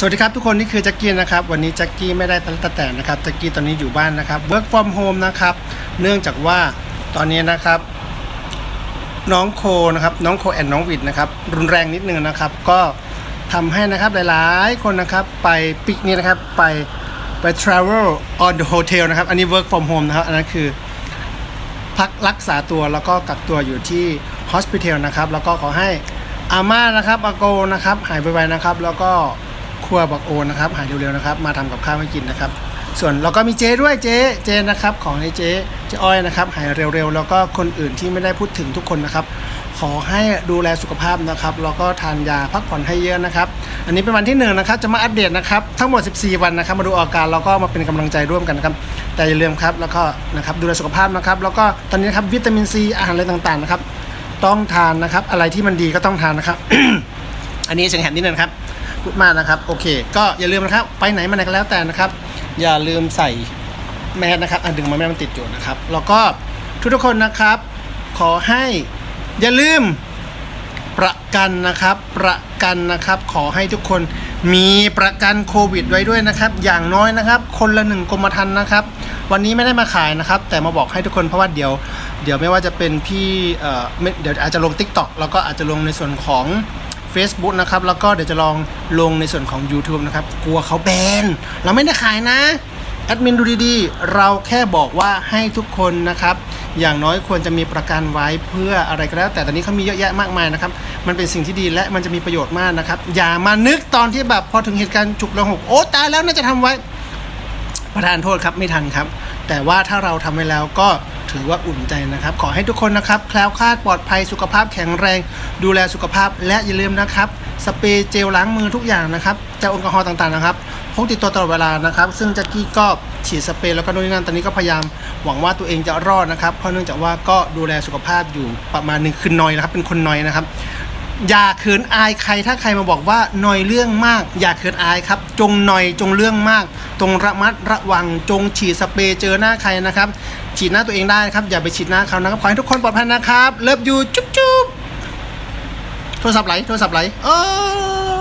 สวัสดีครับทุกคนนี่คือแจ็คกี้นะครับวันนี้แจ็คกี้ไม่ได้ตั้งแต่นะครับแจ็คกี้ตอนนี้อยู่บ้านนะครับ work from home นะครับเนื่องจากว่าตอนนี้นะครับน้องโคนะครับน้องโคแอนน้องวิดนะครับรุนแรงนิดนึงนะครับ ก็ทำให้นะครับหลายๆคนนะครับไปปิกนี่นะครับไปไป travel on the hotel นะครับอันนี้ work from home นะครับอันนั้นคือพักรักษาตัวแล้วก็กักตัวอยู่ที่ hospital นะครับแล้วก็ขอให้อาม่านะครับอาโกนะครับหายไวๆนะครับแล้วก็ ครัวบักโอนะครับ หายเร็วๆนะครับ มาทำกับข้าวให้กินนะครับ ส่วนเราก็มีเจ๊ด้วยเจ๊เจนะครับ ของให้เจ๊เจอ้อยนะครับ หายเร็วๆแล้วก็คนอื่นที่ไม่ได้พูดถึงทุกคนนะครับ ขอให้ดูแลสุขภาพนะครับแล้วก็ทานยาพักผ่อนให้เยอะนะครับ อันนี้เป็นวันที่หนึ่งนะครับจะมาอัปเดตนะครับทั้งหมด 14 วันนะครับ มาดูอาการแล้วก็มาเป็นกำลังใจร่วมกันนะครับแต่อย่าลืมครับแล้วก็นะครับดูแลสุขภาพนะครับ แล้วก็ตอนนี้ครับวิตามินซีอาหารอะไรต่างๆนะครับต้องทานนะครับ อะไรที่มันดีก็ต้องทานนะครับ อันนี้เสียงแหบนิดนึงครับ พูดมากนะครับ โอเค ก็อย่าลืมนะครับ ไปไหนมาไหนก็แล้วแต่นะครับ อย่าลืมใส่แมสนะครับอะดึงมาแม่มันติดอยู่นะครับ แล้วก็ทุกๆคนนะครับ ขอให้อย่าลืมประกันนะครับ ประกันนะครับ ขอให้ทุกคนมีประกันโควิดไว้ด้วยนะครับ อย่างน้อยนะครับ คนละหนึ่งกรมธรรม์นะครับ วันนี้ไม่ได้มาขายนะครับ แต่มาบอกให้ทุกคนเพราะว่าเดี๋ยว เดี๋ยวไม่ว่าจะเป็นพี่เอ่อไม่เดี๋ยวอาจจะลง Tik t o อกแล้วก็อาจจะลงในส่วนของ Facebook นะครับ แล้วก็เดี๋ยวจะลองลงในส่วนของ YouTube นะครับ กลัวเขาแบน เราไม่ได้ขายนะแอดมินดูดีๆ เราแค่บอกว่าให้ทุกคนนะครับ อย่างน้อยควรจะมีประกันไว้เพื่ออะไรก็แล้ว แต่ตอนนี้เขามีเยอะแยะมากมายนะครับ มันเป็นสิ่งที่ดีและมันจะมีประโยชน์มากนะครับ อย่ามานึกตอนที่แบบพอถึงเหตุการณ์ฉุกละหกโอ้ตายแล้วน่าจะทำไว้ประทานโทษครับไม่ทันครับ แต่ว่าถ้าเราทำไว้แล้วก็ ถือว่าอุ่นใจนะครับ ขอให้ทุกคนนะครับแคล้วคลาดปลอดภัยสุขภาพแข็งแรง ดูแลสุขภาพและอย่าลืมนะครับสเปรย์เจลล้างมือทุกอย่างนะครับเจลแอลกอฮอล์ต่างๆนะครับพกติดตัวตลอดเวลานะครับ ซึ่งแจ็กกี้ก็ฉีดสเปรย์แล้วก็นู่นนี่นั่นตอนนี้ก็พยายามหวังว่าตัวเองจะรอดนะครับเพราะเนื่องจากว่าก็ดูแลสุขภาพอยู่ประมาณหนึ่งคือนอยนะครับเป็นคนนอยนะครับ อย่าเขินอายใครถ้าใครมาบอกว่าหน่อยเรื่องมาก อย่าเขินอายครับ จงหน่อยจงเรื่องมาก จงระมัดระวังจงฉีดสเปรย์เจอหน้าใครนะครับ ฉีดหน้าตัวเองได้นะครับ อย่าไปฉีดหน้าเขานะครับขอให้ทุกคนปลอดภัยนะครับเลิฟยูจุ๊บจุ๊บโทรศัพท์ไหลโทรศัพท์ไหลเออ